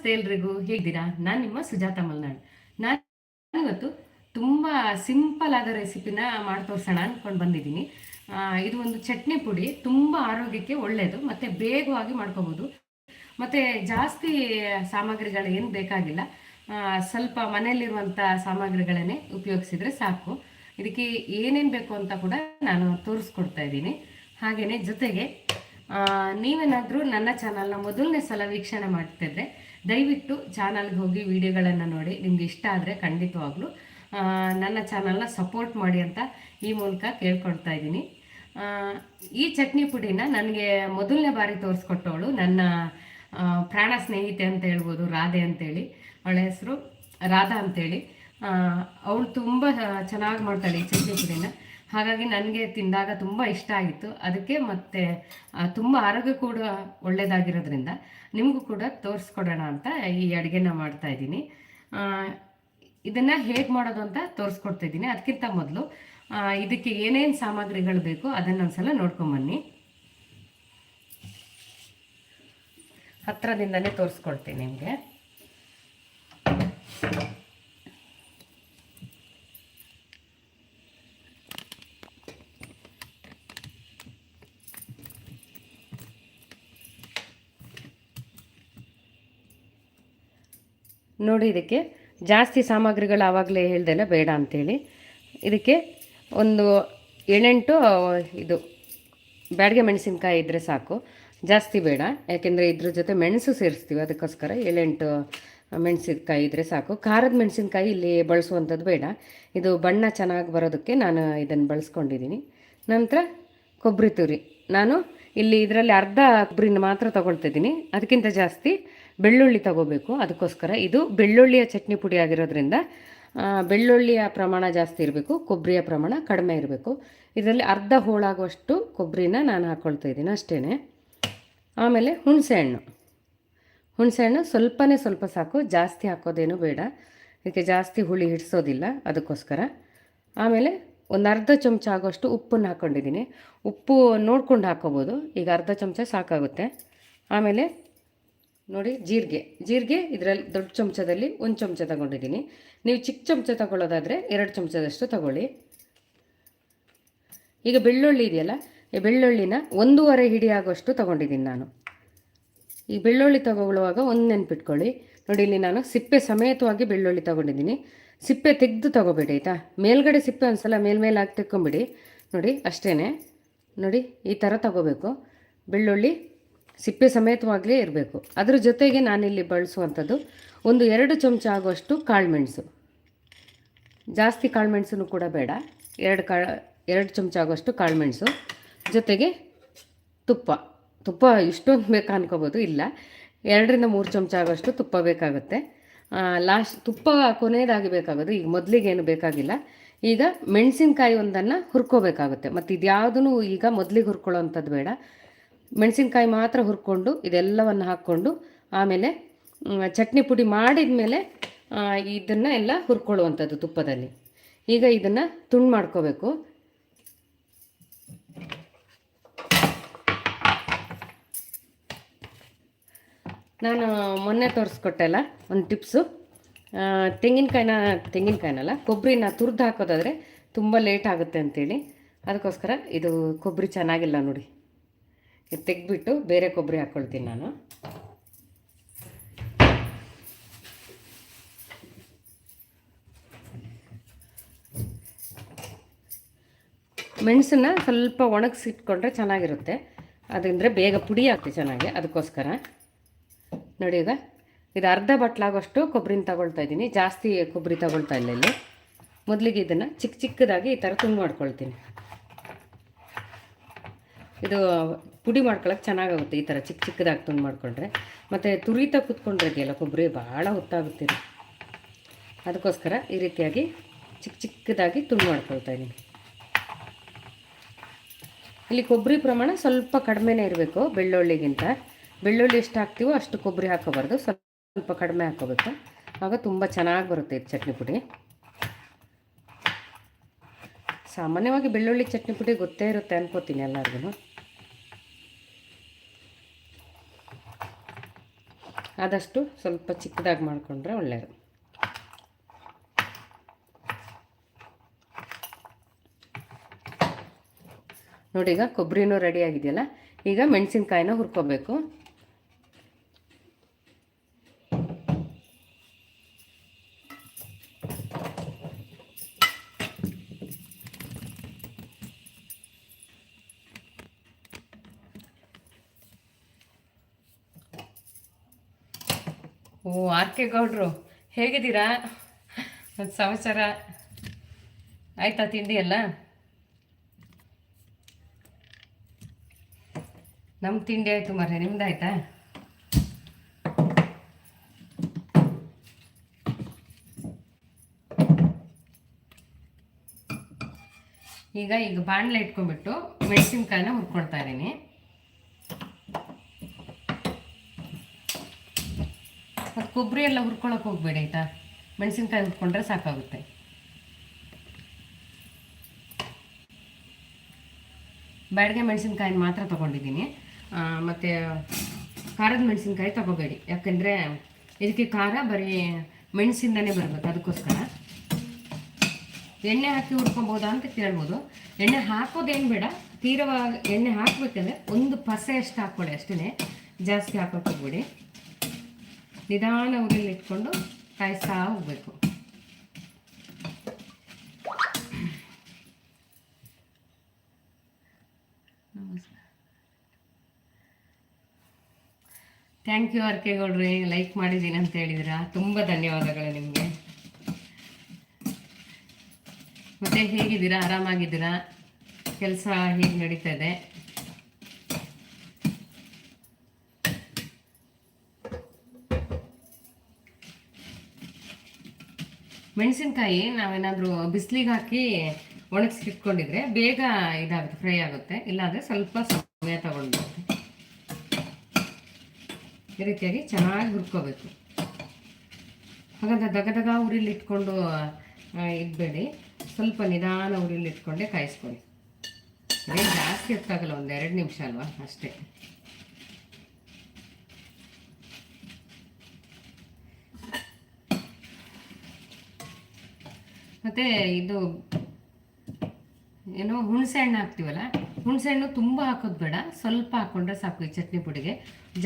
ನಮಸ್ತೆ ಎಲ್ರಿಗೂ. ಹೇಗಿದ್ದೀರಾ? ನಾನು ನಿಮ್ಮ ಸುಜಾತ ಮಲ್ನಾಡ್. ನಾನು ಇವತ್ತು ತುಂಬ ಸಿಂಪಲ್ ಆದ ರೆಸಿಪಿನ ಮಾಡಿ ತೋರಿಸೋಣ ಅಂದ್ಕೊಂಡು ಬಂದಿದ್ದೀನಿ ಇದು ಒಂದು ಚಟ್ನಿ ಪುಡಿ. ತುಂಬ ಆರೋಗ್ಯಕ್ಕೆ ಒಳ್ಳೆಯದು ಮತ್ತು ಬೇಗವಾಗಿ ಮಾಡ್ಕೋಬೋದು. ಮತ್ತು ಜಾಸ್ತಿ ಸಾಮಗ್ರಿಗಳು ಏನು ಬೇಕಾಗಿಲ್ಲ. ಸ್ವಲ್ಪ ಮನೆಯಲ್ಲಿರುವಂಥ ಸಾಮಗ್ರಿಗಳನ್ನೇ ಉಪಯೋಗಿಸಿದರೆ ಸಾಕು. ಇದಕ್ಕೆ ಏನೇನು ಬೇಕು ಅಂತ ಕೂಡ ನಾನು ತೋರಿಸ್ಕೊಡ್ತಾ ಇದ್ದೀನಿ. ಹಾಗೆಯೇ ಜೊತೆಗೆ ನೀವೇನಾದರೂ ನನ್ನ ಚಾನಲ್ನ ಮೊದಲನೇ ಸಲ ವೀಕ್ಷಣೆ ಮಾಡ್ತಿದ್ರೆ ದಯವಿಟ್ಟು ಚಾನಲ್ಗೆ ಹೋಗಿ ವಿಡಿಯೋಗಳನ್ನು ನೋಡಿ. ನಿಮ್ಗೆ ಇಷ್ಟ ಆದರೆ ಖಂಡಿತವಾಗ್ಲೂ ನನ್ನ ಚಾನಲ್ನ ಸಪೋರ್ಟ್ ಮಾಡಿ ಅಂತ ಈ ಮೂಲಕ ಕೇಳ್ಕೊಡ್ತಾ ಇದ್ದೀನಿ. ಈ ಚಟ್ನಿ ಪುಡಿನ ನನಗೆ ಮೊದಲನೇ ಬಾರಿ ತೋರಿಸ್ಕೊಟ್ಟವಳು ನನ್ನ ಪ್ರಾಣ ಸ್ನೇಹಿತೆ ಅಂತ ಹೇಳ್ಬೋದು, ರಾಧೆ ಅಂತೇಳಿ. ಅವಳ ಹೆಸರು ರಾಧಾ ಅಂತೇಳಿ. ಅವಳು ತುಂಬ ಚೆನ್ನಾಗಿ ಮಾಡ್ತಾಳೆ ಈ ಚಟ್ನಿ ಪುಡಿನ. ಹಾಗಾಗಿ ನನಗೆ ತಿಂದಾಗ ತುಂಬ ಇಷ್ಟ ಆಯಿತು ಅದಕ್ಕೆ ಮತ್ತೆ ತುಂಬ ಆರೋಗ್ಯ ಕೂಡ ಒಳ್ಳೆಯದಾಗಿರೋದ್ರಿಂದ ನಿಮಗೂ ಕೂಡ ತೋರಿಸ್ಕೊಡೋಣ ಅಂತ ಈ ಅಡುಗೆನ ಮಾಡ್ತಾ ಇದ್ದೀನಿ. ಇದನ್ನು ಹೇಗೆ ಮಾಡೋದು ಅಂತ ತೋರಿಸ್ಕೊಡ್ತಾ ಇದ್ದೀನಿ. ಅದಕ್ಕಿಂತ ಮೊದಲು ಇದಕ್ಕೆ ಏನೇನು ಸಾಮಗ್ರಿಗಳು ಬೇಕು ಅದನ್ನು ಒಂದ್ಸಲ ನೋಡ್ಕೊಂಬನ್ನಿ. ಹತ್ತಿರದಿಂದಲೇ ತೋರಿಸ್ಕೊಡ್ತೀನಿ ನಿಮಗೆ. ನೋಡಿ ಇದಕ್ಕೆ ಜಾಸ್ತಿ ಸಾಮಗ್ರಿಗಳು ಆವಾಗಲೇ ಹೇಳ್ದೆಲ್ಲ ಬೇಡ ಅಂಥೇಳಿ ಇದಕ್ಕೆ ಒಂದು ಏಳೆಂಟು ಇದು ಬ್ಯಾಡಿಗೆ ಮೆಣಸಿನ್ಕಾಯಿ ಇದ್ದರೆ ಸಾಕು. ಜಾಸ್ತಿ ಬೇಡ, ಯಾಕೆಂದರೆ ಇದ್ರ ಜೊತೆ ಮೆಣಸು ಸೇರಿಸ್ತೀವಿ, ಅದಕ್ಕೋಸ್ಕರ ಏಳೆಂಟು ಮೆಣಸಿನ್ಕಾಯಿ ಇದ್ದರೆ ಸಾಕು. ಖಾರದ ಮೆಣಸಿನ್ಕಾಯಿ ಇಲ್ಲಿ ಬಳಸುವಂಥದ್ದು ಬೇಡ. ಇದು ಬಣ್ಣ ಚೆನ್ನಾಗಿ ಬರೋದಕ್ಕೆ ನಾನು ಇದನ್ನು ಬಳಸ್ಕೊಂಡಿದ್ದೀನಿ. ನಂತರ ಕೊಬ್ಬರಿ ತುರಿ. ನಾನು ಇಲ್ಲಿ ಇದರಲ್ಲಿ ಅರ್ಧ ಕೊಬ್ಬರಿನ ಮಾತ್ರ ತೊಗೊಳ್ತಿದ್ದೀನಿ ಅದಕ್ಕಿಂತ ಜಾಸ್ತಿ ಬೆಳ್ಳುಳ್ಳಿ ತಗೋಬೇಕು. ಅದಕ್ಕೋಸ್ಕರ ಇದು ಬೆಳ್ಳುಳ್ಳಿಯ ಚಟ್ನಿ ಪುಡಿ ಆಗಿರೋದ್ರಿಂದ ಬೆಳ್ಳುಳ್ಳಿಯ ಪ್ರಮಾಣ ಜಾಸ್ತಿ ಇರಬೇಕು ಕೊಬ್ಬರಿಯ ಪ್ರಮಾಣ ಕಡಿಮೆ ಇರಬೇಕು. ಇದರಲ್ಲಿ ಅರ್ಧ ಹೋಳಾಗುವಷ್ಟು ಕೊಬ್ಬರಿನ ನಾನು ಹಾಕ್ಕೊಳ್ತಾ ಇದ್ದೀನಿ ಅಷ್ಟೇ ಆಮೇಲೆ ಹುಣಸೆಹಣ್ಣು ಹುಣಸೆಹಣ್ಣು ಸ್ವಲ್ಪನೇ ಸ್ವಲ್ಪ ಸಾಕು, ಜಾಸ್ತಿ ಹಾಕೋದೇನು ಬೇಡ. ಇದಕ್ಕೆ ಜಾಸ್ತಿ ಹುಳಿ ಹಿಡಿಸೋದಿಲ್ಲ ಅದಕ್ಕೋಸ್ಕರ. ಆಮೇಲೆ ಒಂದು ಅರ್ಧ ಚಮಚ ಆಗೋಷ್ಟು ಉಪ್ಪನ್ನು ಹಾಕ್ಕೊಂಡಿದ್ದೀನಿ ಉಪ್ಪು ನೋಡ್ಕೊಂಡು ಹಾಕೋಬೋದು, ಈಗ ಅರ್ಧ ಚಮಚ ಸಾಕಾಗುತ್ತೆ. ಆಮೇಲೆ ನೋಡಿ, ಜೀರಿಗೆ. ಜೀರಿಗೆ ಇದರಲ್ಲಿ ದೊಡ್ಡ ಚಮಚದಲ್ಲಿ ಒಂದು ಚಮಚ ತಗೊಂಡಿದ್ದೀನಿ. ನೀವು ಚಿಕ್ಕ ಚಮಚ ತಗೊಳ್ಳೋದಾದರೆ ಎರಡು ಚಮಚದಷ್ಟು ತಗೊಳ್ಳಿ. ಈಗ ಬೆಳ್ಳುಳ್ಳಿ ಇದೆಯಲ್ಲ, ಈ ಬೆಳ್ಳುಳ್ಳಿನ ಒಂದೂವರೆ ಹಿಡಿ ಆಗೋಷ್ಟು ತಗೊಂಡಿದ್ದೀನಿ ನಾನು. ಈ ಬೆಳ್ಳುಳ್ಳಿ ತಗೊಳ್ಳುವಾಗ ಒಂದು ನೆನ್ಪಿಟ್ಕೊಳ್ಳಿ. ನೋಡಿ, ಇಲ್ಲಿ ನಾನು ಸಿಪ್ಪೆ ಸಮೇತವಾಗಿ ಬೆಳ್ಳುಳ್ಳಿ ತಗೊಂಡಿದ್ದೀನಿ. ಸಿಪ್ಪೆ ತೆಗೆದು ತಗೋಬೇಡಿ, ಆಯಿತಾ? ಮೇಲ್ಗಡೆ ಸಿಪ್ಪೆ ಒಂದ್ಸಲ ಮೇಲ್ಮೇಲೆ ಹಾಕಿ ತೆಕ್ಕೊಂಬಿಡಿ. ನೋಡಿ ಅಷ್ಟೇ ನೋಡಿ, ಈ ಥರ ತಗೋಬೇಕು. ಬೆಳ್ಳುಳ್ಳಿ ಸಿಪ್ಪೆ ಸಮೇತವಾಗಲೇ ಇರಬೇಕು. ಅದ್ರ ಜೊತೆಗೆ ನಾನಿಲ್ಲಿ ಬಳಸುವಂಥದ್ದು ಒಂದು ಎರಡು ಚಮಚ ಆಗುವಷ್ಟು ಕಾಳುಮೆಣಸು ಜಾಸ್ತಿ ಕಾಳುಮೆಣಸು ಕೂಡ ಬೇಡ. ಎರಡು ಕಾ ಎರಡು ಚಮಚ ಆಗುವಷ್ಟು ಕಾಳುಮೆಣಸು ಜೊತೆಗೆ ತುಪ್ಪ. ತುಪ್ಪ ಇಷ್ಟೊಂದು ಬೇಕಾ ಅನ್ಕೋಬೋದು, ಇಲ್ಲ. ಎರಡರಿಂದ ಮೂರು ಚಮಚ ಆಗೋಷ್ಟು ತುಪ್ಪ ಬೇಕಾಗುತ್ತೆ. ಲಾಸ್ಟ್ ತುಪ್ಪ ಕೊನೆಯದಾಗಿ ಬೇಕಾಗೋದು, ಈಗ ಮೊದಲಿಗೇನು ಬೇಕಾಗಿಲ್ಲ. ಈಗ ಮೆಣಸಿನಕಾಯಿ ಒಂದನ್ನು ಹುರ್ಕೋಬೇಕಾಗುತ್ತೆ. ಮತ್ತು ಇದ್ಯಾವುದೂ ಈಗ ಮೊದಲಿಗೆ ಹುರ್ಕೊಳ್ಳೋವಂಥದ್ದು ಬೇಡ. ಮೆಣಸಿನ್ಕಾಯಿ ಮಾತ್ರ ಹುರ್ಕೊಂಡು ಇದೆಲ್ಲವನ್ನು ಹಾಕ್ಕೊಂಡು ಆಮೇಲೆ ಚಟ್ನಿ ಪುಡಿ ಮಾಡಿದ ಮೇಲೆ ಇದನ್ನು ಎಲ್ಲ ಹುರ್ಕೊಳ್ಳುವಂಥದ್ದು ತುಪ್ಪದಲ್ಲಿ. ಈಗ ಇದನ್ನು ತುಂಡು ಮಾಡ್ಕೋಬೇಕು. ನಾನು ಮೊನ್ನೆ ತೋರಿಸ್ಕೊಟ್ಟೆಲ್ಲ ಒಂದು ಟಿಪ್ಸು. ತೆಂಗಿನಕಾಯಿನ, ತೆಂಗಿನಕಾಯಿನಲ್ಲ ಕೊಬ್ಬರಿನ ತುರಿದು ಹಾಕೋದಾದರೆ ತುಂಬ ಲೇಟ್ ಆಗುತ್ತೆ ಅಂತೇಳಿ. ಅದಕ್ಕೋಸ್ಕರ ಇದು ಕೊಬ್ಬರಿ ಚೆನ್ನಾಗಿಲ್ಲ ನೋಡಿ. ಇದು ತೆಗೆದ್ಬಿಟ್ಟು ಬೇರೆ ಕೊಬ್ಬರಿ ಹಾಕ್ಕೊಳ್ತೀನಿ ನಾನು. ಮೆಣಸನ್ನ ಸ್ವಲ್ಪ ಒಣಗಿಸಿಟ್ಕೊಂಡ್ರೆ ಚೆನ್ನಾಗಿರುತ್ತೆ. ಅದಂದರೆ ಬೇಗ ಪುಡಿ ಆಗ್ತದೆ ಚೆನ್ನಾಗಿ, ಅದಕ್ಕೋಸ್ಕರ. ನೋಡಿ ಈಗ, ಇದು ಅರ್ಧ ಬಟ್ಲಾಗೋಷ್ಟು ಕೊಬ್ಬರಿನ ತಗೊಳ್ತಾ ಇದ್ದೀನಿ. ಜಾಸ್ತಿ ಕೊಬ್ಬರಿ ತಗೊಳ್ತಾ ಇಲ್ಲ ಇಲ್ಲಿ. ಮೊದಲಿಗೆ ಇದನ್ನು ಚಿಕ್ಕ ಚಿಕ್ಕದಾಗಿ ಈ ಥರ ತುಂಡು ಮಾಡ್ಕೊಳ್ತೀನಿ. ಇದು ಪುಡಿ ಮಾಡ್ಕೊಳಕ್ಕೆ ಚೆನ್ನಾಗಾಗುತ್ತೆ. ಈ ಥರ ಚಿಕ್ಕ ಚಿಕ್ಕದಾಗಿ ತುಂಡು ಮಾಡಿಕೊಂಡ್ರೆ. ಮತ್ತು ತುರಿತಾ ಕುತ್ಕೊಂಡ್ರೆ ಗೆಲ್ಲ ಕೊಬ್ಬರಿ, ಭಾಳ ಹೊತ್ತಾಗುತ್ತೆ ಅದಕ್ಕೋಸ್ಕರ ಈ ರೀತಿಯಾಗಿ ಚಿಕ್ಕ ಚಿಕ್ಕದಾಗಿ ತುಂಡು ಮಾಡ್ಕೊಳ್ತಾ ಇದ್ದೀನಿ ಇಲ್ಲಿ ಕೊಬ್ಬರಿ ಪ್ರಮಾಣ ಸ್ವಲ್ಪ ಕಡಿಮೆನೇ ಇರಬೇಕು ಬೆಳ್ಳುಳ್ಳಿಗಿಂತ. ಬೆಳ್ಳುಳ್ಳಿ ಎಷ್ಟು ಹಾಕ್ತೀವೋ ಅಷ್ಟು ಕೊಬ್ಬರಿ ಹಾಕೋಬಾರ್ದು. ಸ್ವಲ್ಪ ಕಡಿಮೆ ಹಾಕೋಬೇಕು. ಆಗ ತುಂಬ ಚೆನ್ನಾಗಿ ಬರುತ್ತೆ ಇದು ಚಟ್ನಿ ಪುಡಿ. ಸಾಮಾನ್ಯವಾಗಿ ಬೆಳ್ಳುಳ್ಳಿ ಚಟ್ನಿ ಪುಡಿ ಗೊತ್ತೇ ಇರುತ್ತೆ ಅನ್ಕೋತೀನಿ ಎಲ್ಲರಿಗೂ ಆದಷ್ಟು ಸ್ವಲ್ಪ ಚಿಕ್ಕದಾಗಿ ಮಾಡಿಕೊಂಡ್ರೆ ಒಳ್ಳೆಯದು ನೋಡಿ ಈಗ ಕೊಬ್ಬರಿನೂ ರೆಡಿ ಆಗಿದೆಯಲ್ಲ? ಈಗ ಮೆಣಸಿನ್ಕಾಯಿನ ಹುರ್ಕೋಬೇಕು. ಗೌಡ್ರು, ಹೇಗಿದ್ದೀರಾ? ಒಂದು ಸಮಾಚಾರ? ಆಯ್ತಾ ತಿಂಡಿ ಎಲ್ಲ? ನಮ್ಮ ತಿಂಡಿ ಆಯಿತು ಮರೆ ಆಯ್ತಾ? ಈಗ ಈಗ ಬಾಣಲೆ ಇಟ್ಕೊಂಡ್ಬಿಟ್ಟು ಮೆಣಸಿನ್ಕಾಯಿನ ಹುರ್ಕೊಳ್ತಾ ಇದ್ದೀನಿ. ಕೊಬ್ಬರಿ ಎಲ್ಲ ಹುರ್ಕೊಳಕ್ಕೆ ಹೋಗ್ಬೇಡಿ ಆಯಿತಾ? ಮೆಣಸಿನ್ಕಾಯಿ ಹುರ್ಕೊಂಡ್ರೆ ಸಾಕಾಗುತ್ತೆ. ಬ್ಯಾಡಗೆ ಮೆಣಸಿನ್ಕಾಯಿನ ಮಾತ್ರ ತೊಗೊಂಡಿದ್ದೀನಿ. ಮತ್ತು ಖಾರದ ಮೆಣಸಿನ್ಕಾಯಿ ತಗೋಬೇಡಿ. ಯಾಕಂದರೆ ಇದಕ್ಕೆ ಖಾರ ಬರೀ ಮೆಣಸಿಂದನೇ ಬರಬೇಕು ಅದಕ್ಕೋಸ್ಕರ. ಎಣ್ಣೆ ಹಾಕಿ ಹುರ್ಕೊಬೋದಾ ಅಂತ ಕೇಳ್ಬೋದು. ಎಣ್ಣೆ ಹಾಕೋದೇನು ಬೇಡ. ತೀರವಾಗಿ ಎಣ್ಣೆ ಹಾಕಬೇಕಂದ್ರೆ ಒಂದು ಪಸೆ ಅಷ್ಟು ಹಾಕ್ಕೊಳ್ಳಿ ಅಷ್ಟೇ ಜಾಸ್ತಿ ಹಾಕೋಕೆ ಹೋಗ್ಬೇಡಿ. ನಿಧಾನ ಉರಿಯಲ್ಲಿ ಇಟ್ಕೊಂಡು ಕಾಯಿಸ್ತಾ ಹೋಗ್ಬೇಕು. ಥ್ಯಾಂಕ್ ಯು ಅರ್ಕೆಗೌಡ್ರಿ ಲೈಕ್ ಮಾಡಿದ್ದೀನಿ ಅಂತ ಹೇಳಿದಿರಾ? ತುಂಬ ಧನ್ಯವಾದಗಳು ನಿಮಗೆ. ಮತ್ತೆ ಹೇಗಿದ್ದೀರಾ? ಆರಾಮಾಗಿದ್ದೀರಾ? ಕೆಲಸ ಹೇಗೆ ನಡೀತಾ ಇದೆ? ಮೆಣಸಿನ್ಕಾಯಿ ನಾವೇನಾದರೂ ಬಿಸಿಲಿಗೆ ಹಾಕಿ ಒಣಗಿಸಿಟ್ಕೊಂಡಿದ್ರೆ ಬೇಗ ಇದಾಗುತ್ತೆ ಫ್ರೈ ಆಗುತ್ತೆ. ಇಲ್ಲಾಂದರೆ ಸ್ವಲ್ಪ ಸಮಯ ತಗೊಂಡು ಈ ರೀತಿಯಾಗಿ ಚೆನ್ನಾಗಿ ಹುರ್ಕೋಬೇಕು. ಹಾಗಾದ್ರೆ ದಗ ದಗ ಉರಿಲಿ ಇಟ್ಕೊಂಡು ಇಡಬೇಡಿ. ಸ್ವಲ್ಪ ನಿಧಾನ ಉರಿಲಿ ಇಟ್ಕೊಂಡೆ ಕಾಯಿಸ್ಕೊಳ್ಳಿ. ಜಾಸ್ತಿ ಹೊತ್ತಾಗಲ್ಲ ಒಂದು ಎರಡು ನಿಮಿಷ ಅಲ್ವಾ? ಅಷ್ಟೇ. ಮತ್ತು ಇದು ಏನೋ ಹುಣಸೆ ಹಣ್ಣು ಹಾಕ್ತೀವಲ್ಲ? ಹುಣಸೆ ಹಣ್ಣು ತುಂಬ ಹಾಕೋದು ಬೇಡ. ಸ್ವಲ್ಪ ಹಾಕ್ಕೊಂಡ್ರೆ ಸಾಕು ಈ ಚಟ್ನಿ ಪುಡಿಗೆ.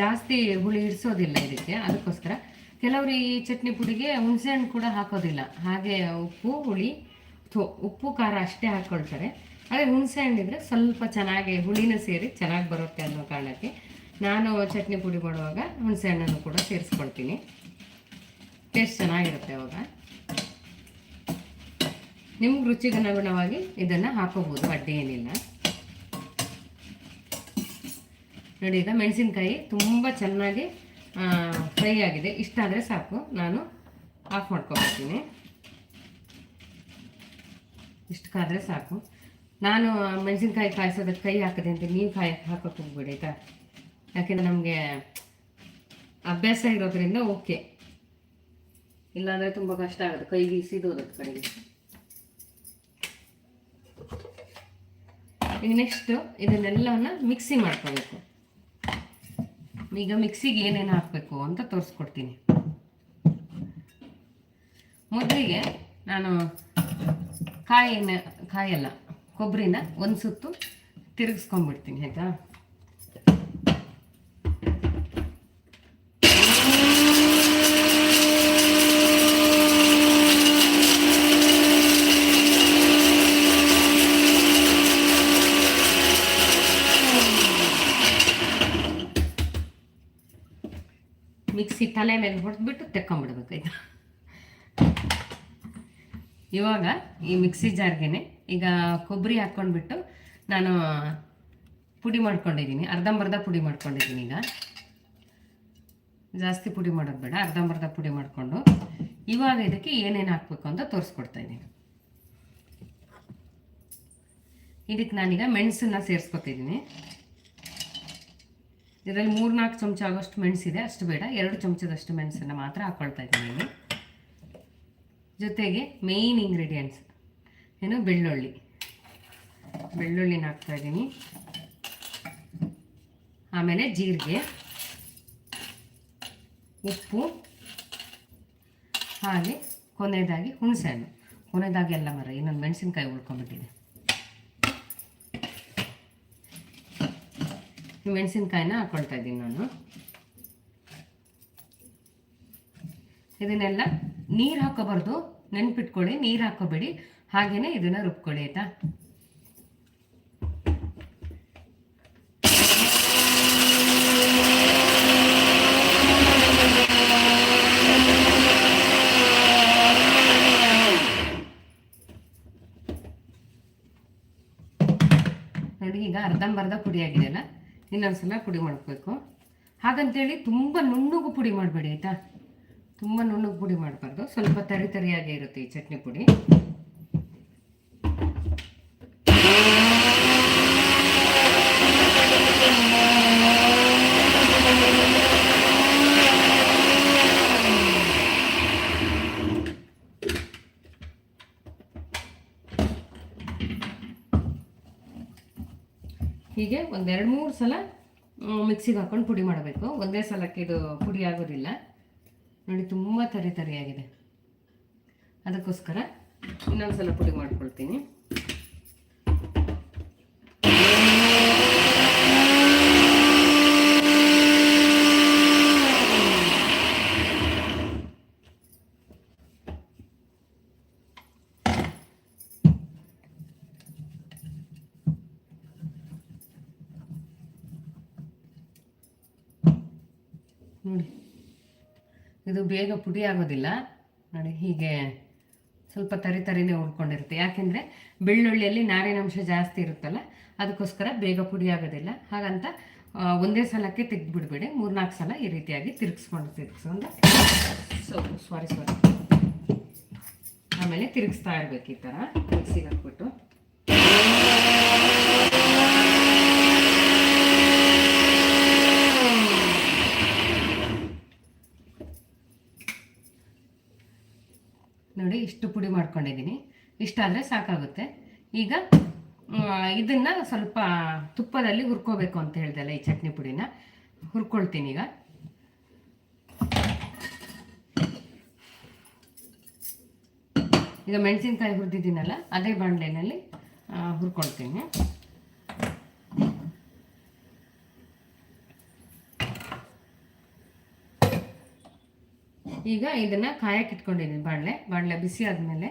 ಜಾಸ್ತಿ ಹುಳಿ ಇಡಿಸೋದಿಲ್ಲ ಇದಕ್ಕೆ. ಅದಕ್ಕೋಸ್ಕರ ಕೆಲವರು ಈ ಚಟ್ನಿ ಪುಡಿಗೆ ಹುಣಸೆ ಹಣ್ಣು ಕೂಡ ಹಾಕೋದಿಲ್ಲ. ಹಾಗೆ ಉಪ್ಪು, ಹುಳಿ ಉಪ್ಪು, ಖಾರ ಅಷ್ಟೇ ಹಾಕ್ಕೊಳ್ತಾರೆ ಅದೇ ಹುಣಸೆ ಹಣ್ಣಿದ್ರೆ ಸ್ವಲ್ಪ ಚೆನ್ನಾಗಿ ಹುಳಿನ ಸೇರಿ ಚೆನ್ನಾಗಿ ಬರುತ್ತೆ ಅನ್ನೋ ಕಾರಣಕ್ಕೆ ನಾನು ಚಟ್ನಿ ಪುಡಿ ಮಾಡುವಾಗ ಹುಣಸೆ ಹಣ್ಣನ್ನು ಕೂಡ ಸೇರಿಸ್ಕೊಳ್ತೀನಿ. ಟೇಸ್ಟ್ ಚೆನ್ನಾಗಿರುತ್ತೆ ಅವಾಗ. ನಿಮ್ಗೆ ರುಚಿಗೆ ಅನುಗುಣವಾಗಿ ಇದನ್ನು ಹಾಕೋಬೋದು, ಅಡ್ಡಿ ಏನಿಲ್ಲ. ನೋಡಿ, ಈಗ ಮೆಣಸಿನ್ಕಾಯಿ ತುಂಬ ಚೆನ್ನಾಗಿ ಫ್ರೈ ಆಗಿದೆ. ಇಷ್ಟಾದರೆ ಸಾಕು. ನಾನು ಆಫ್ ಮಾಡ್ಕೊಬರ್ತೀನಿ ಇಷ್ಟು ಕಾದರೆ ಸಾಕು. ನಾನು ಮೆಣಸಿನ್ಕಾಯಿ ಕಾಯಿಸೋದಕ್ಕೆ ಕೈ ಹಾಕಿದೆ ಅಂತ ನೀವು ಕಾಯಿ, ಹಾಕೋಕೆ ಹೋಗ್ಬೇಡಿ, ಆಯಿತಾ? ಯಾಕೆಂದರೆ ನಮಗೆ ಅಭ್ಯಾಸ ಇರೋದ್ರಿಂದ ಓಕೆ. ಇಲ್ಲಾಂದರೆ ತುಂಬ ಕಷ್ಟ ಆಗುತ್ತೆ. ಕೈಗೆ ಸಿದೋದು ಕಡೆಗೆ ಈಗ ನೆಕ್ಸ್ಟು ಇದನ್ನೆಲ್ಲವನ್ನ ಮಿಕ್ಸಿ ಮಾಡ್ಕೋಬೇಕು. ಈಗ ಮಿಕ್ಸಿಗೆ ಏನೇನು ಹಾಕಬೇಕು ಅಂತ ತೋರಿಸ್ಕೊಡ್ತೀನಿ. ಮೊದಲಿಗೆ ನಾನು ಕಾಯಿನ, ಕಾಯಲ್ಲ ಕೊಬ್ಬರಿನ ಒಂದು ಸುತ್ತು ತಿರುಗಿಸ್ಕೊಂಡ್ಬಿಡ್ತೀನಿ, ಆಯಿತಾ? ತಲೆ ಮೇಲೆ ಹೊಡೆದ್ಬಿಟ್ಟು ತೆಕ್ಕೊಂಬಿಡ್ಬೇಕು ಈಗ ಇವಾಗ ಈ ಮಿಕ್ಸಿ ಜಾರ್ಗೆ ಈಗ ಕೊಬ್ಬರಿ ಹಾಕ್ಕೊಂಡ್ಬಿಟ್ಟು ನಾನು ಪುಡಿ ಮಾಡ್ಕೊಂಡಿದ್ದೀನಿ, ಅರ್ಧಂಬರ್ಧ ಪುಡಿ ಮಾಡ್ಕೊಂಡಿದ್ದೀನಿ ಈಗ. ಜಾಸ್ತಿ ಪುಡಿ ಮಾಡೋದು ಬೇಡ, ಅರ್ಧಂಬರ್ಧ ಪುಡಿ ಮಾಡಿಕೊಂಡು. ಇವಾಗ ಇದಕ್ಕೆ ಏನೇನು ಹಾಕಬೇಕು ಅಂತ ತೋರಿಸ್ಕೊಡ್ತಾ ಇದ್ದೀನಿ. ಇದಕ್ಕೆ ನಾನೀಗ ಮೆಣಸನ್ನ ಸೇರಿಸ್ಕೊತಿದ್ದೀನಿ. ಇದರಲ್ಲಿ ಮೂರ್ನಾಲ್ಕು ಚಮಚ ಆಗೋಷ್ಟು ಮೆಣಸಿದೆ, ಅಷ್ಟು ಬೇಡ. ಎರಡು ಚಮಚದಷ್ಟು ಮೆಣಸನ್ನು ಮಾತ್ರ ಹಾಕ್ಕೊಳ್ತಾ ಇದ್ದೀನಿ ಇಲ್ಲಿ. ಜೊತೆಗೆ ಮೇಯ್ನ್ ಇಂಗ್ರೀಡಿಯೆಂಟ್ಸ್ ಏನು, ಬೆಳ್ಳುಳ್ಳಿ. ಬೆಳ್ಳುಳ್ಳಿನ ಹಾಕ್ತಾ ಇದ್ದೀನಿ. ಆಮೇಲೆ ಜೀರಿಗೆ, ಉಪ್ಪು, ಹಾಗೆ ಕೊನೆಯದಾಗಿ ಹುಣಸೆಹಣ್ಣು. ಕೊನೆಯದಾಗಿ ಎಲ್ಲ ಮರ, ಇನ್ನೊಂದು ಮೆಣಸಿನ್ಕಾಯಿ ಉಳ್ಕೊಂಡ್ಬಿಟ್ಟಿದೆ. ಮೆಣಸಿನ್ಕಾಯಿನ ಹಾಕ್ಕೊಳ್ತಾ ಇದ್ದೀನಿ ನಾನು. ಇದನ್ನೆಲ್ಲ ನೀರು ಹಾಕೋಬಾರ್ದು. ನೆನ್ಪಿಟ್ಕೊಳ್ಳಿ, ನೀರು ಹಾಕೋಬೇಡಿ. ಹಾಗೇನೆ ಇದನ್ನ ರುಬ್ಕೊಳ್ಳಿ, ಆಯಿತಾ? ನೋಡಿ, ಈಗ ಅರ್ಧಂಬರ್ಧ ಪುಡಿ ಆಗಿದೆಯಲ್ಲ? ಇನ್ನೊಂದ್ಸಲ ಪುಡಿ ಮಾಡ್ಕೋಬೇಕು ಹಾಗಂತೇಳಿ ತುಂಬ ನುಣ್ಣಗೂ ಪುಡಿ ಮಾಡಬೇಡಿ, ಆಯಿತಾ? ತುಂಬ ನುಣ್ಣಗೆ ಪುಡಿ ಮಾಡಬಾರ್ದು. ಸ್ವಲ್ಪ ತರಿ ತರಿಯಾಗೇ ಇರುತ್ತೆ ಈ ಚಟ್ನಿ ಪುಡಿ. ಹೀಗೆ ಒಂದೆರಡು ಮೂರು ಸಲ ಮಿಕ್ಸಿಗೆ ಹಾಕೊಂಡು ಪುಡಿ ಮಾಡಬೇಕು. ಒಂದೇ ಸಲಕ್ಕೆ ಇದು ಪುಡಿ ಆಗೋದಿಲ್ಲ. ನೋಡಿ, ತುಂಬ ತರಿ ತರಿಯಾಗಿದೆ. ಅದಕ್ಕೋಸ್ಕರ ಇನ್ನೊಂದು ಸಲ ಪುಡಿ ಮಾಡ್ಕೊಳ್ತೀನಿ. ಇದು ಬೇಗ ಪುಡಿ ಆಗೋದಿಲ್ಲ. ನೋಡಿ, ಹೀಗೆ ಸ್ವಲ್ಪ ತರಿ ತರಿನೇ ಉಳ್ಕೊಂಡಿರುತ್ತೆ ಯಾಕೆಂದರೆ ಬೆಳ್ಳುಳ್ಳಿಯಲ್ಲಿ ನಾರಿನಾಂಶ ಜಾಸ್ತಿ ಇರುತ್ತಲ್ಲ, ಅದಕ್ಕೋಸ್ಕರ ಬೇಗ ಪುಡಿ ಆಗೋದಿಲ್ಲ. ಹಾಗಂತ ಒಂದೇ ಸಲಕ್ಕೆ ತೆಗೆದುಬಿಡ್ಬೇಡಿ. ಮೂರ್ನಾಲ್ಕು ಸಲ ಈ ರೀತಿಯಾಗಿ ತಿರುಗಿಸ್ಕೊಂಡು ತಿರುಗಿಸ್ಕೊಂಡು. ಸೊ ಸಾರಿ ಸಾರಿ ಆಮೇಲೆ ತಿರುಗಿಸ್ತಾ ಇರಬೇಕು ಈ ಥರ. ಮಿಕ್ಸಿಗೆ ಹಾಕ್ಬಿಟ್ಟು ನೋಡಿ ಇಷ್ಟು ಪುಡಿ ಮಾಡ್ಕೊಂಡಿದ್ದೀನಿ. ಇಷ್ಟಾದರೆ ಸಾಕಾಗುತ್ತೆ. ಈಗ ಇದನ್ನು ಸ್ವಲ್ಪ ತುಪ್ಪದಲ್ಲಿ ಹುರ್ಕೋಬೇಕು ಅಂತ ಹೇಳ್ದಲ್ಲ ಈ ಚಟ್ನಿ ಪುಡಿನ. ಹುರ್ಕೊಳ್ತೀನಿ ಈಗ. ಈಗ ಮೆಣಸಿನ್ಕಾಯಿ ಹುರಿದಿದ್ದೀನಲ್ಲ, ಅದೇ ಬಾಂಡ್ಲೆನಲ್ಲಿ ಹುರ್ಕೊಳ್ತೀನಿ. ಈಗ ಇದನ್ನು ಕಾಯಕ್ಕೆ ಇಟ್ಕೊಂಡಿದ್ದೀನಿ. ಬಾಣಲೆ ಬಾಣಲೆ ಬಿಸಿ ಆದಮೇಲೆ,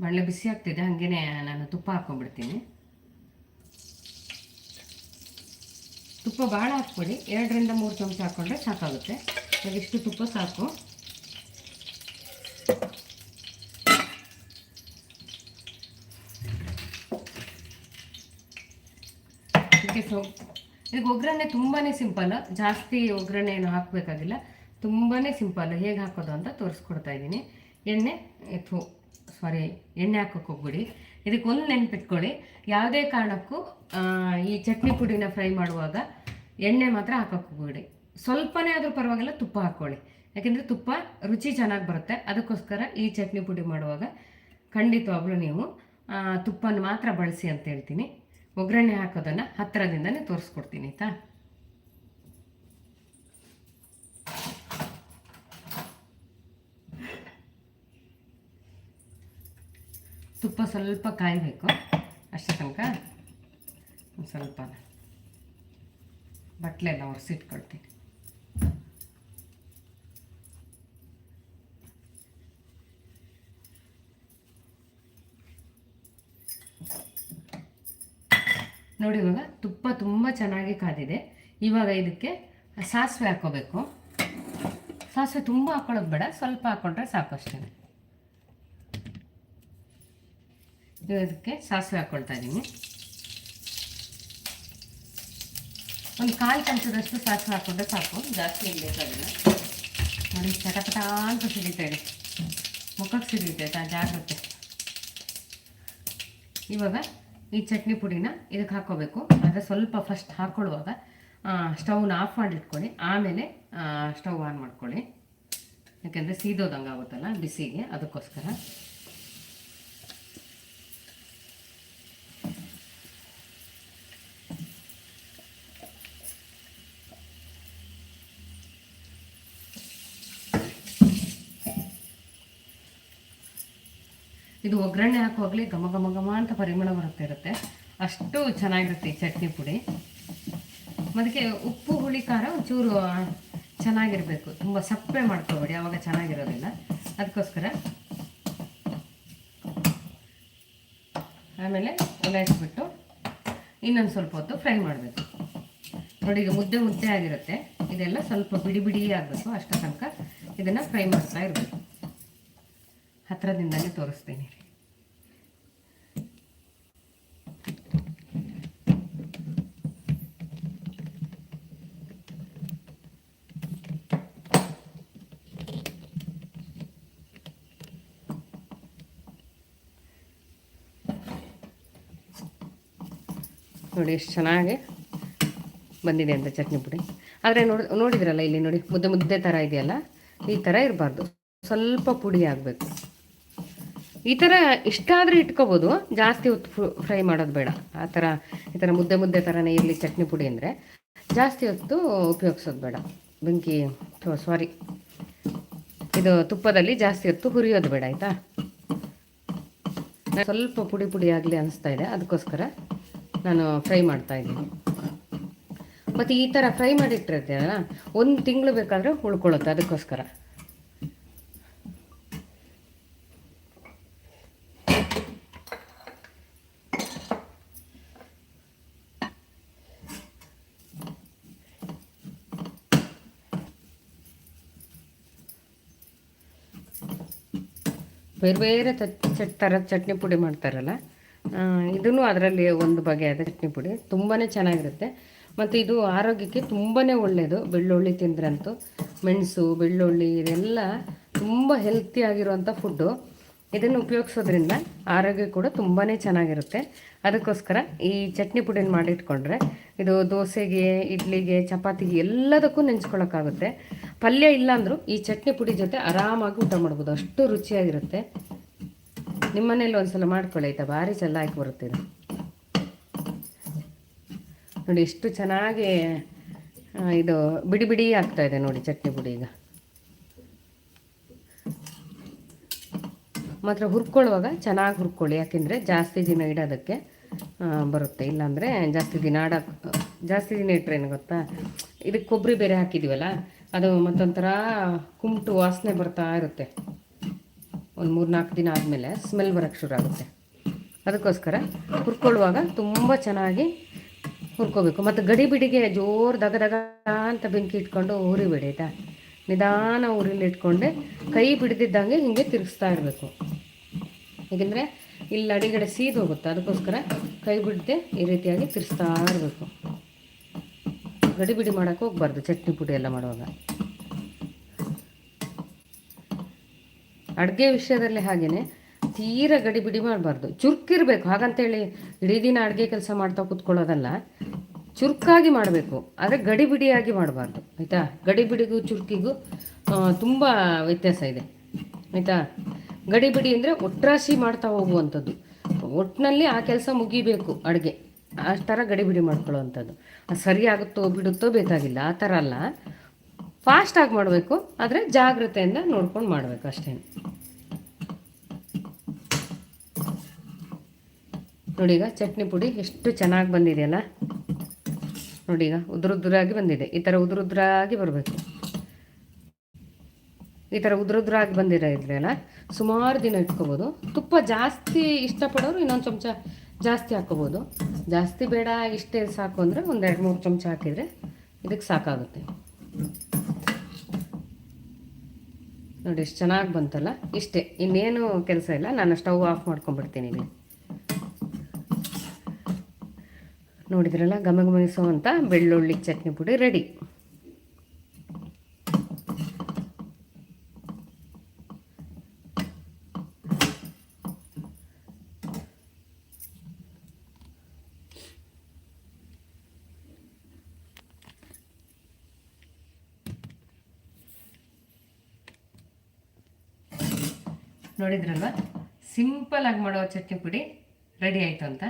ಬಾಣಲೆ ಬಿಸಿ ಆಗ್ತಿದೆ, ಹಾಗೇನೆ ನಾನು ತುಪ್ಪ ಹಾಕ್ಕೊಂಡ್ಬಿಡ್ತೀನಿ ತುಪ್ಪ ಭಾಳ ಹಾಕ್ಬೇಡಿ. ಎರಡರಿಂದ ಮೂರು ಚಮಚ ಹಾಕ್ಕೊಂಡ್ರೆ ಸಾಕಾಗುತ್ತೆ. ಇಷ್ಟು ತುಪ್ಪ ಸಾಕು. ಇದಕ್ಕೆ ಸೊ ಈಗ ಒಗ್ಗರಣೆ ತುಂಬಾ ಸಿಂಪಲ್ ಜಾಸ್ತಿ ಒಗ್ಗರಣೆ ಏನು ಹಾಕಬೇಕಾಗಿಲ್ಲ. ತುಂಬಾ ಸಿಂಪಲ್. ಹೇಗೆ ಹಾಕೋದು ಅಂತ ತೋರಿಸ್ಕೊಡ್ತಾ ಇದ್ದೀನಿ. ಎಣ್ಣೆ, ಥೂ ಸಾರಿ ಎಣ್ಣೆ ಹಾಕೋಕೆ ಹೋಗ್ಬಿಡಿ. ಇದಕ್ಕೆ ಒಂದು ನೆನ್ಪಿಟ್ಕೊಳ್ಳಿ. ಯಾವುದೇ ಕಾರಣಕ್ಕೂ ಈ ಚಟ್ನಿ ಪುಡಿನ ಫ್ರೈ ಮಾಡುವಾಗ ಎಣ್ಣೆ ಮಾತ್ರ ಹಾಕೋಕೆ ಹೋಗ್ಬಿಡಿ. ಸ್ವಲ್ಪನೇ ಆದರೂ ಪರವಾಗಿಲ್ಲ, ತುಪ್ಪ ಹಾಕ್ಕೊಳ್ಳಿ ಯಾಕೆಂದರೆ ತುಪ್ಪ ರುಚಿ ಚೆನ್ನಾಗಿ ಬರುತ್ತೆ. ಅದಕ್ಕೋಸ್ಕರ ಈ ಚಟ್ನಿ ಪುಡಿ ಮಾಡುವಾಗ ಖಂಡಿತವಾಗ್ಲೂ ನೀವು ತುಪ್ಪನ ಮಾತ್ರ ಬಳಸಿ ಅಂತ ಹೇಳ್ತೀನಿ. ಒಗ್ಗರಣೆ ಹಾಕೋದನ್ನು ಹತ್ತಿರದಿಂದನೇ ತೋರಿಸ್ಕೊಡ್ತೀನಿ, ಆಯಿತಾ? ತುಪ್ಪ ಸ್ವಲ್ಪ ಕಾಯಬೇಕು. ಅಷ್ಟೇ ತನಕ ಸ್ವಲ್ಪ ಬಟ್ಲೆಲ್ಲ ಒರೆಸಿಟ್ಕೊಳ್ತೀನಿ. ನೋಡಿ ಇವಾಗ ತುಪ್ಪ ತುಂಬ ಚೆನ್ನಾಗಿ ಕಾದಿದೆ. ಇವಾಗ ಇದಕ್ಕೆ ಸಾಸಿವೆ ಹಾಕೋಬೇಕು. ಸಾಸಿವೆ ತುಂಬ ಹಾಕೊಳ್ಳೋದು ಬೇಡ, ಸ್ವಲ್ಪ ಹಾಕ್ಕೊಂಡ್ರೆ ಸಾಕು ಅಷ್ಟೇ. ಇದಕ್ಕೆ ಸಾಸಿವೆ ಹಾಕ್ಕೊಳ್ತಾ ಇದ್ದೀನಿ ಒಂದು ಕಾಲು ಚಮಚದಷ್ಟು ಸಾಸಿವೆ ಹಾಕ್ಕೊಂಡ್ರೆ ಸಾಕು, ಜಾಸ್ತಿ ಏನು ಬೇಕಾಗಿಲ್ಲ. ನೋಡಿ, ಚಟಪಟ ಅಂತ ಸಿಡಿತಾ ಇದೆ ಮುಖಕ್ಕೆ ಆಯ್ತಾ ಜಾಗ್ರತೆ. ಇವಾಗ ಈ ಚಟ್ನಿ ಪುಡಿನ ಇದಕ್ಕೆ ಹಾಕೋಬೇಕು. ಆದರೆ ಸ್ವಲ್ಪ ಫಸ್ಟ್ ಹಾಕ್ಕೊಳ್ಳುವಾಗ ಸ್ಟವ್ನ ಆಫ್ ಮಾಡಿಟ್ಕೊಳ್ಳಿ. ಆಮೇಲೆ ಸ್ಟವ್ ಆನ್ ಮಾಡ್ಕೊಳ್ಳಿ. ಯಾಕೆಂದರೆ ಸೀದೋದಂಗೆ ಆಗುತ್ತಲ್ಲ ಬಿಸಿಗೆ, ಅದಕ್ಕೋಸ್ಕರ. ಇದು ಒಗ್ಗರಣೆ ಹಾಕುವಾಗಲೇ ಘಮ ಘಮ ಘಮ ಅಂತ ಪರಿಮಳ ಬರುತ್ತೆ, ಇರುತ್ತೆ. ಅಷ್ಟು ಚೆನ್ನಾಗಿರುತ್ತೆ ಈ ಚಟ್ನಿ ಪುಡಿ. ಅದಕ್ಕೆ ಉಪ್ಪು, ಹುಳಿ, ಖಾರ ಒಂಚೂರು ಚೆನ್ನಾಗಿರಬೇಕು. ತುಂಬ ಸಪ್ಪೆ ಮಾಡ್ಕೋಬೇಡಿ ಆವಾಗ ಚೆನ್ನಾಗಿರೋದಿಲ್ಲ. ಅದಕ್ಕೋಸ್ಕರ ಆಮೇಲೆ ಒಲೆ ಹಚ್ಬಿಟ್ಟು ಇನ್ನೊಂದು ಸ್ವಲ್ಪ ಹೊತ್ತು ಫ್ರೈ ಮಾಡಬೇಕು. ನೋಡಿ, ಈಗ ಮುದ್ದೆ ಮುದ್ದೆ ಆಗಿರುತ್ತೆ. ಇದೆಲ್ಲ ಸ್ವಲ್ಪ ಬಿಡಿ ಬಿಡಿ ಆಗಬೇಕು. ಅಷ್ಟು ತನಕ ಇದನ್ನು ಫ್ರೈ ಮಾಡ್ತಾ ಇರಬೇಕು. ಹತ್ರದಿಂದಲೇ ತೋರಿಸ್ತೀನಿ. ನೋಡಿ ಎಷ್ಟು ಚೆನ್ನಾಗಿ ಬಂದಿದೆ ಅಂತ ಚಟ್ನಿ ಪುಡಿ. ಆದರೆ ನೋಡಿ, ನೋಡಿದ್ರಲ್ಲ ಇಲ್ಲಿ ನೋಡಿ, ಮುದ್ದೆ ಮುದ್ದೆ ಥರ ಇದೆಯಲ್ಲ, ಈ ಥರ ಇರಬಾರ್ದು. ಸ್ವಲ್ಪ ಪುಡಿ ಆಗಬೇಕು. ಈ ಥರ ಇಷ್ಟ ಆದರೆ ಇಟ್ಕೋಬೋದು. ಜಾಸ್ತಿ ಹೊತ್ತು ಫ್ರೈ ಮಾಡೋದು ಬೇಡ. ಆ ಥರ ಈ ಥರ ಮುದ್ದೆ ಮುದ್ದೆ ಥರನೇ ಇರಲಿ ಚಟ್ನಿ ಪುಡಿ ಅಂದರೆ ಜಾಸ್ತಿ ಹೊತ್ತು ಉಪಯೋಗಿಸೋದು ಬೇಡ. ಬೆಂಕಿ ಸಾರಿ ಇದು ತುಪ್ಪದಲ್ಲಿ ಜಾಸ್ತಿ ಹೊತ್ತು ಹುರಿಯೋದು ಬೇಡ, ಆಯಿತಾ? ಸ್ವಲ್ಪ ಪುಡಿ ಪುಡಿ ಆಗಲಿ ಅನಿಸ್ತಾ ಇದೆ. ಅದಕ್ಕೋಸ್ಕರ ನಾನು ಫ್ರೈ ಮಾಡ್ತಾ ಇದ್ದೀನಿ. ಮತ್ತು ಈ ಥರ ಫ್ರೈ ಮಾಡಿಟ್ಟಿರ್ತೀವಲ್ಲ ಒಂದು ತಿಂಗಳು ಬೇಕಾದರೆ ಉಳ್ಕೊಳ್ಳುತ್ತೆ. ಅದಕ್ಕೋಸ್ಕರ. ಬೇರೆ ಬೇರೆ ಚಟ್ ಥರದ ಚಟ್ನಿ ಪುಡಿ ಮಾಡ್ತಾರಲ್ಲ ಇದೂ ಅದರಲ್ಲಿ ಒಂದು ಬಗೆಯಾದ ಚಟ್ನಿ ಪುಡಿ. ತುಂಬಾ ಚೆನ್ನಾಗಿರುತ್ತೆ. ಮತ್ತು ಇದು ಆರೋಗ್ಯಕ್ಕೆ ತುಂಬಾ ಒಳ್ಳೆಯದು ಬೆಳ್ಳುಳ್ಳಿ ತಿಂದ್ರಂತೂ, ಮೆಣಸು, ಬೆಳ್ಳುಳ್ಳಿ ಇದೆಲ್ಲ ತುಂಬ ಹೆಲ್ತಿ ಆಗಿರುವಂಥ ಫುಡ್ಡು ಇದನ್ನು ಉಪಯೋಗಿಸೋದ್ರಿಂದ ಆರೋಗ್ಯ ಕೂಡ ತುಂಬಾ ಚೆನ್ನಾಗಿರುತ್ತೆ. ಅದಕ್ಕೋಸ್ಕರ ಈ ಚಟ್ನಿ ಪುಡಿನ ಮಾಡಿಟ್ಕೊಂಡ್ರೆ, ಇದು ದೋಸೆಗೆ, ಇಡ್ಲಿಗೆ, ಚಪಾತಿಗೆ ಎಲ್ಲದಕ್ಕೂ ನೆಂಚ್ಕೊಳ್ಳೋಕ್ಕಾಗುತ್ತೆ ಪಲ್ಯ ಇಲ್ಲಾಂದರೂ ಈ ಚಟ್ನಿ ಪುಡಿ ಜೊತೆ ಆರಾಮಾಗಿ ಊಟ ಮಾಡ್ಬೋದು. ಅಷ್ಟು ರುಚಿಯಾಗಿರುತ್ತೆ. ನಿಮ್ಮನೇಲಿ ಒಂದ್ಸಲ ಮಾಡ್ಕೊಳ್ಳಿ ಆಯ್ತಾ? ಭಾರಿ ಚೆನ್ನಾಗಿ ಬರುತ್ತೆ ಇದು. ನೋಡಿ, ಎಷ್ಟು ಚೆನ್ನಾಗಿ ಇದು ಬಿಡಿ ಬಿಡಿ ಆಗ್ತಾ ಇದೆ ನೋಡಿ ಚಟ್ನಿ ಪುಡಿ ಈಗ. ಮಾತ್ರ ಹುರ್ಕೊಳ್ಳುವಾಗ ಚೆನ್ನಾಗಿ ಹುರ್ಕೊಳ್ಳಿ. ಯಾಕೆಂದರೆ ಜಾಸ್ತಿ ದಿನ ಇಡೋದಕ್ಕೆ ಬರುತ್ತೆ. ಇಲ್ಲಾಂದರೆ ಜಾಸ್ತಿ ದಿನ ಆಡ ಜಾಸ್ತಿ ದಿನ ಇಟ್ಟರೆ ಗೊತ್ತಾ? ಇದಕ್ಕೆ ಕೊಬ್ಬರಿ ಬೇರೆ ಹಾಕಿದ್ದೀವಲ್ಲ ಅದು ಮತ್ತೊಂಥರ ಕುಮ್ಟು ವಾಸನೆ ಬರ್ತಾ ಇರುತ್ತೆ. ಒಂದು ಮೂರು ನಾಲ್ಕು ದಿನ ಆದಮೇಲೆ ಸ್ಮೆಲ್ ಬರೋಕ್ಕೆ ಶುರು ಆಗುತ್ತೆ. ಅದಕ್ಕೋಸ್ಕರ ಹುರ್ಕೊಳ್ಳುವಾಗ ತುಂಬ ಚೆನ್ನಾಗಿ ಹುರ್ಕೋಬೇಕು. ಮತ್ತು ಗಡಿ ಬಿಡಿಗೆ ಜೋರು ದಗ ದಗ ಅಂತ ಬೆಂಕಿ ಇಟ್ಕೊಂಡು ಹುರಿಬೇಡಿ ಆಯಿತಾ? ನಿಧಾನ ಉರಿಲಿ ಇಟ್ಕೊಂಡೆ ಕೈ ಬಿಡ್ದಿದ್ದಂಗೆ ಹಿಂಗೆ ತಿರುಗಿಸ್ತಾ ಇರಬೇಕು. ಏಕೆಂದರೆ ಇಲ್ಲಿ ಅಡಿಗಡೆ ಸೀದೋಗುತ್ತೆ ಅದಕ್ಕೋಸ್ಕರ ಕೈ ಬಿಡದೆ ಈ ರೀತಿಯಾಗಿ ತಿರುಗಿಸ್ತಾ ಇರಬೇಕು. ಗಡಿ ಬಿಡಿ ಮಾಡೋಕ್ಕೆ ಹೋಗ್ಬಾರ್ದು, ಚಟ್ನಿ ಪುಡಿ ಎಲ್ಲ ಮಾಡುವಾಗ. ಅಡುಗೆ ವಿಷಯದಲ್ಲಿ ಹಾಗೆಯೇ ತೀರ ಗಡಿ ಬಿಡಿ ಮಾಡಬಾರ್ದು. ಚುರುಕಿರ್ಬೇಕು, ಹಾಗಂತೇಳಿ ಇಡೀ ದಿನ ಅಡುಗೆ ಕೆಲಸ ಮಾಡ್ತಾ ಕೂತ್ಕೊಳ್ಳೋದಲ್ಲ, ಚುರುಕಾಗಿ ಮಾಡಬೇಕು, ಆದರೆ ಗಡಿ ಬಿಡಿಯಾಗಿ ಮಾಡಬಾರ್ದು, ಆಯಿತಾ? ಗಡಿ ಬಿಡಿಗೂ ಚುರುಕಿಗೂ ತುಂಬ ವ್ಯತ್ಯಾಸ ಇದೆ, ಆಯಿತಾ? ಗಡಿ ಬಿಡಿ ಅಂದರೆ ಒಟ್ರಾಶಿ ಮಾಡ್ತಾ ಹೋಗುವಂಥದ್ದು. ಒಟ್ಟಿನಲ್ಲಿ ಆ ಕೆಲಸ ಮುಗಿಬೇಕು ಅಡುಗೆ. ಆ ಥರ ಗಡಿಬಿಡಿ ಮಾಡ್ಕೊಳ್ಳೋವಂಥದ್ದು. ಅದು ಸರಿ ಆಗುತ್ತೋ ಬಿಡುತ್ತೋ ಬೇಕಾಗಿಲ್ಲ, ಆ ಥರ ಅಲ್ಲ. ಫಾಸ್ಟಾಗಿ ಮಾಡಬೇಕು, ಆದರೆ ಜಾಗ್ರತೆಯಿಂದ ನೋಡ್ಕೊಂಡು ಮಾಡಬೇಕು ಅಷ್ಟೇ. ನೋಡಿ ಚಟ್ನಿ ಪುಡಿ ಎಷ್ಟು ಚೆನ್ನಾಗಿ ಬಂದಿದೆಯಲ್ಲ? ನೋಡಿ ಈಗ ಉದುರುದ್ರಾಗಿ ಬಂದಿದೆ. ಈ ಥರ ಉದುರುದ್ರಾಗಿ ಬರಬೇಕು. ಈ ಥರ ಉದುರುದ್ರಾಗಿ ಬಂದಿರೋ ಇದ್ರೆಲ್ಲ ಸುಮಾರು ದಿನ ಇಟ್ಕೋಬೋದು. ತುಪ್ಪ ಜಾಸ್ತಿ ಇಷ್ಟಪಡೋರು ಇನ್ನೊಂದು ಚಮಚ ಜಾಸ್ತಿ ಹಾಕೋಬೋದು ಜಾಸ್ತಿ ಬೇಡ, ಇಷ್ಟೇ ಸಾಕು ಅಂದರೆ ಒಂದು ಎರಡು ಮೂರು ಚಮಚ ಹಾಕಿದರೆ ಇದಕ್ಕೆ ಸಾಕಾಗುತ್ತೆ. ನೋಡಿ ಎಷ್ಟು ಚೆನ್ನಾಗಿ ಬಂತಲ್ಲ? ಇಷ್ಟೇ. ಇನ್ನೇನು ಕೆಲಸ ಇಲ್ಲ. ನಾನು ಸ್ಟವ್ ಆಫ್ ಮಾಡ್ಕೊಂಡ್ಬಿಡ್ತೀನಿ ಇಲ್ಲಿ. ನೋಡಿದ್ರಲ್ಲ, ಘಮ ಬೆಳ್ಳುಳ್ಳಿ ಚಟ್ನಿ ಪುಡಿ ರೆಡಿ. ನೋಡಿದ್ರಲ್ವ? ಸಿಂಪಲ್ ಆಗಿ ಮಾಡೋ ಚಟ್ನಿ ಪುಡಿ ರೆಡಿ ಆಯಿತು ಅಂತ.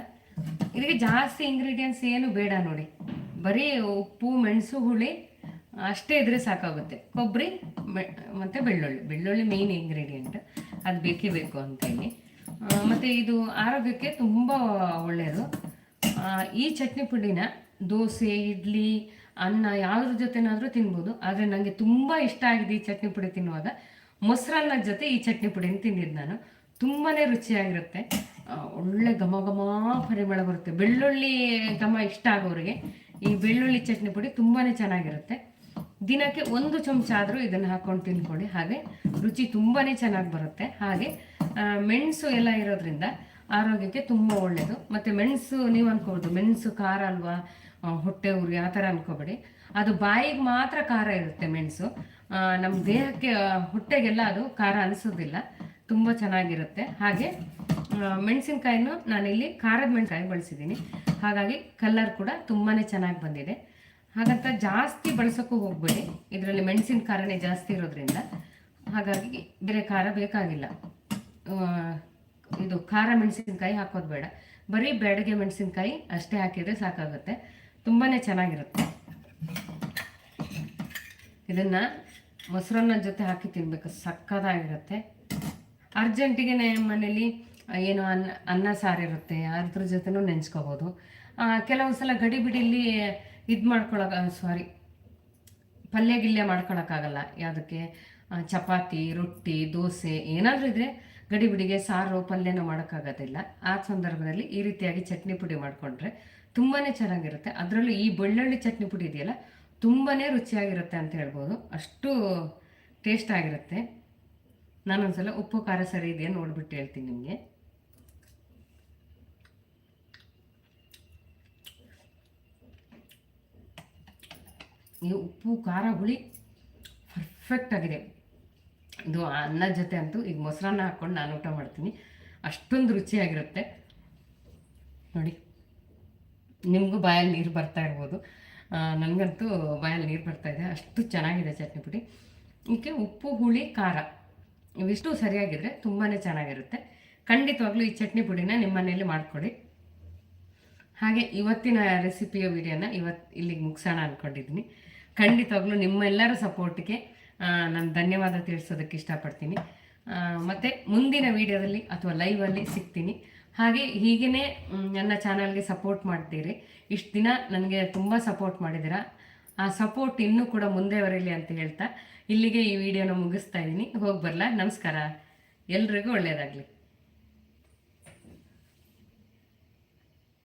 ಇದಕ್ಕೆ ಜಾಸ್ತಿ ಇಂಗ್ರೀಡಿಯೆಂಟ್ಸ್ ಏನು ಬೇಡ ನೋಡಿ. ಬರೀ ಉಪ್ಪು ಮೆಣಸು ಹುಳಿ ಅಷ್ಟೇ ಇದ್ರೆ ಸಾಕಾಗುತ್ತೆ. ಕೊಬ್ಬರಿ ಮತ್ತು ಬೆಳ್ಳುಳ್ಳಿ. ಬೆಳ್ಳುಳ್ಳಿ ಮೇನ್ ಇಂಗ್ರೀಡಿಯೆಂಟ್ ಅದು ಬೇಕೇ ಬೇಕು ಅಂತ ಹೇಳಿ. ಆ, ಮತ್ತೆ ಇದು ಆರೋಗ್ಯಕ್ಕೆ ತುಂಬ ಒಳ್ಳೆಯದು ಈ ಚಟ್ನಿ ಪುಡಿನ ದೋಸೆ ಇಡ್ಲಿ ಅನ್ನ ಯಾವ್ದ್ರ ಜೊತೆನಾದರೂ ತಿನ್ಬೋದು. ಆದರೆ ನನಗೆ ತುಂಬ ಇಷ್ಟ ಆಗಿದೆ ಈ ಚಟ್ನಿ ಪುಡಿ ತಿನ್ನುವಾಗ. ಮೊಸರನ್ನದ ಜೊತೆ ಈ ಚಟ್ನಿ ಪುಡಿನ ತಿಂದಿದ್ದು ನಾನು. ತುಂಬಾ ರುಚಿಯಾಗಿರುತ್ತೆ. ಒಳ್ಳೆ ಘಮ ಘಮ ಪರಿಮಳ ಬರುತ್ತೆ. ಬೆಳ್ಳುಳ್ಳಿ ಘಮ ಇಷ್ಟ ಆಗೋರಿಗೆ ಈ ಬೆಳ್ಳುಳ್ಳಿ ಚಟ್ನಿ ಪುಡಿ ತುಂಬಾ ಚೆನ್ನಾಗಿರುತ್ತೆ. ದಿನಕ್ಕೆ ಒಂದು ಚಮಚ ಆದರೂ ಇದನ್ನು ಹಾಕ್ಕೊಂಡು ತಿನ್ಕೊಳ್ಳಿ. ಹಾಗೆ ರುಚಿ ತುಂಬಾ ಚೆನ್ನಾಗಿ ಬರುತ್ತೆ. ಹಾಗೆ ಮೆಣಸು ಎಲ್ಲ ಇರೋದ್ರಿಂದ ಆರೋಗ್ಯಕ್ಕೆ ತುಂಬ ಒಳ್ಳೆಯದು ಮತ್ತು ಮೆಣಸು, ನೀವು ಅನ್ಕೋಬೋದು, ಮೆಣಸು, ಖಾರ ಅಲ್ವಾ? ಹೊಟ್ಟೆ ಉರಿ, ಆ ಥರ ಅನ್ಕೋಬೇಡಿ. ಅದು ಬಾಯಿಗೆ ಮಾತ್ರ ಖಾರ ಇರುತ್ತೆ ಮೆಣಸು. ನಮ್ಮ ದೇಹಕ್ಕೆ ಹೊಟ್ಟೆಗೆಲ್ಲ ಅದು ಖಾರ ಅನಿಸೋದಿಲ್ಲ. ತುಂಬ ಚೆನ್ನಾಗಿರುತ್ತೆ. ಹಾಗೆ ಮೆಣಸಿನ್ಕಾಯಿನೂ ನಾನಿಲ್ಲಿ ಖಾರದ ಮೆಣಸಿನಕಾಯಿ ಬಳಸಿದ್ದೀನಿ. ಹಾಗಾಗಿ ಕಲರ್ ಕೂಡ ತುಂಬಾ ಚೆನ್ನಾಗಿ ಬಂದಿದೆ. ಹಾಗಂತ ಜಾಸ್ತಿ ಬಳಸೋಕ್ಕೂ ಹೋಗ್ಬೇಡಿ. ಇದರಲ್ಲಿ ಮೆಣಸಿನ ಖಾರನೇ ಜಾಸ್ತಿ ಇರೋದ್ರಿಂದ. ಹಾಗಾಗಿ ಬೇರೆ ಖಾರ ಬೇಕಾಗಿಲ್ಲ. ಇದು ಖಾರ ಮೆಣಸಿನ್ಕಾಯಿ ಹಾಕೋದು ಬೇಡ. ಬರೀ ಬೆಳಗ್ಗೆ ಮೆಣಸಿನ್ಕಾಯಿ ಅಷ್ಟೇ ಹಾಕಿದರೆ ಸಾಕಾಗುತ್ತೆ. ತುಂಬಾ ಚೆನ್ನಾಗಿರುತ್ತೆ. ಇದನ್ನು ಮೊಸರನ್ನ ಜೊತೆ ಹಾಕಿ ತಿನ್ನಬೇಕು ಸಕ್ಕತ್ತಾಗಿರುತ್ತೆ. ಅರ್ಜೆಂಟಿಗೆ ಮನೇಲಿ ಏನು ಅನ್ನ ಅನ್ನ ಸಾರಿರುತ್ತೆ ಅದ್ರ ಜೊತೆನೂ ನೆಂಚ್ಕೋಬೋದು ಕೆಲವು ಸಲ ಗಡಿ ಬಿಡಿಲಿ ಇದು ಮಾಡ್ಕೊಳಕ ಸಾರಿ ಪಲ್ಯ ಗಿಲ್ಯ ಮಾಡ್ಕೊಳಕ್ಕಾಗಲ್ಲ. ಯಾವುದಕ್ಕೆ ಚಪಾತಿ, ರೊಟ್ಟಿ, ದೋಸೆ, ಏನಾದರೂ ಇದ್ರೆ ಗಡಿಬಿಡಿಗೆ ಸಾರು, ಪಲ್ಯನೂ ಮಾಡೋಕ್ಕಾಗೋದಿಲ್ಲ. ಆ ಸಂದರ್ಭದಲ್ಲಿ ಈ ರೀತಿಯಾಗಿ ಚಟ್ನಿ ಪುಡಿ ಮಾಡಿಕೊಂಡ್ರೆ ತುಂಬಾ ಚೆನ್ನಾಗಿರುತ್ತೆ. ಅದರಲ್ಲೂ ಈ ಬೆಳ್ಳುಳ್ಳಿ ಚಟ್ನಿ ಪುಡಿ ಇದೆಯಲ್ಲ ತುಂಬಾ ರುಚಿಯಾಗಿರುತ್ತೆ ಅಂತ ಹೇಳ್ಬೋದು. ಅಷ್ಟು ಟೇಸ್ಟ್ ಆಗಿರುತ್ತೆ. ನಾನೊಂದ್ಸಲ ಉಪ್ಪು, ಖಾರ ಸರಿ ಇದೆಯಾ ನೋಡ್ಬಿಟ್ಟು ಹೇಳ್ತೀನಿ ನಿಮಗೆ. ಈ ಉಪ್ಪು, ಖಾರ ಹುಳಿ ಪರ್ಫೆಕ್ಟ್ ಆಗಿದೆ. ಇದು ಅನ್ನ ಜೊತೆ ಅಂತೂ ಈಗ ಮೊಸರನ್ನ ಹಾಕ್ಕೊಂಡು ನಾನು ಊಟ ಮಾಡ್ತೀನಿ. ಅಷ್ಟೊಂದು ರುಚಿಯಾಗಿರುತ್ತೆ. ನೋಡಿ, ನಿಮಗೂ ಬಾಯಲ್ಲಿ ನೀರು ಬರ್ತಾ ಇರ್ಬೋದು. ನನಗಂತೂ ಬಾಯಲ್ಲಿ ನೀರು ಬರ್ತಾ ಇದೆ. ಅಷ್ಟು ಚೆನ್ನಾಗಿದೆ ಚಟ್ನಿ ಪುಡಿ. ಇದಕ್ಕೆ ಉಪ್ಪು, ಹುಳಿ, ಖಾರ ಇವಿಷ್ಟು ಸರಿಯಾಗಿದ್ರೆ ತುಂಬಾ ಚೆನ್ನಾಗಿರುತ್ತೆ. ಖಂಡಿತವಾಗ್ಲೂ ಈ ಚಟ್ನಿ ಪುಡಿನ ನಿಮ್ಮ ಮನೆಯಲ್ಲಿ ಮಾಡಿಕೊಡಿ. ಹಾಗೆ ಇವತ್ತಿನ ರೆಸಿಪಿಯ ವಿಡಿಯೋನ ಇವತ್ತು ಇಲ್ಲಿಗೆ ಮುಗಿಸೋಣ ಅಂದ್ಕೊಂಡಿದ್ದೀನಿ ಖಂಡಿತವಾಗ್ಲೂ ನಿಮ್ಮೆಲ್ಲರ ಸಪೋರ್ಟ್ಗೆ ನಾನು ಧನ್ಯವಾದ ತಿಳಿಸೋದಕ್ಕೆ ಇಷ್ಟಪಡ್ತೀನಿ. ಮತ್ತೆ ಮುಂದಿನ ವಿಡಿಯೋದಲ್ಲಿ ಅಥವಾ ಲೈವಲ್ಲಿ ಸಿಗ್ತೀನಿ. ಹಾಗೆ ಹೀಗೇ ನನ್ನ ಚಾನಲ್ಗೆ ಸಪೋರ್ಟ್ ಮಾಡ್ತೀರಿ. ಇಷ್ಟು ದಿನ ನನಗೆ ತುಂಬ ಸಪೋರ್ಟ್ ಮಾಡಿದ್ದೀರಾ. ಆ ಸಪೋರ್ಟ್ ಇನ್ನೂ ಕೂಡ ಮುಂದೆ ಬರಲಿ ಅಂತ ಹೇಳ್ತಾ ಇಲ್ಲಿಗೆ ಈ ವಿಡಿಯೋನ ಮುಗಿಸ್ತಾ ಇದ್ದೀನಿ. ಹೋಗಿ ಬರಲ? ನಮಸ್ಕಾರ. ಎಲ್ರಿಗೂ ಒಳ್ಳೆಯದಾಗಲಿ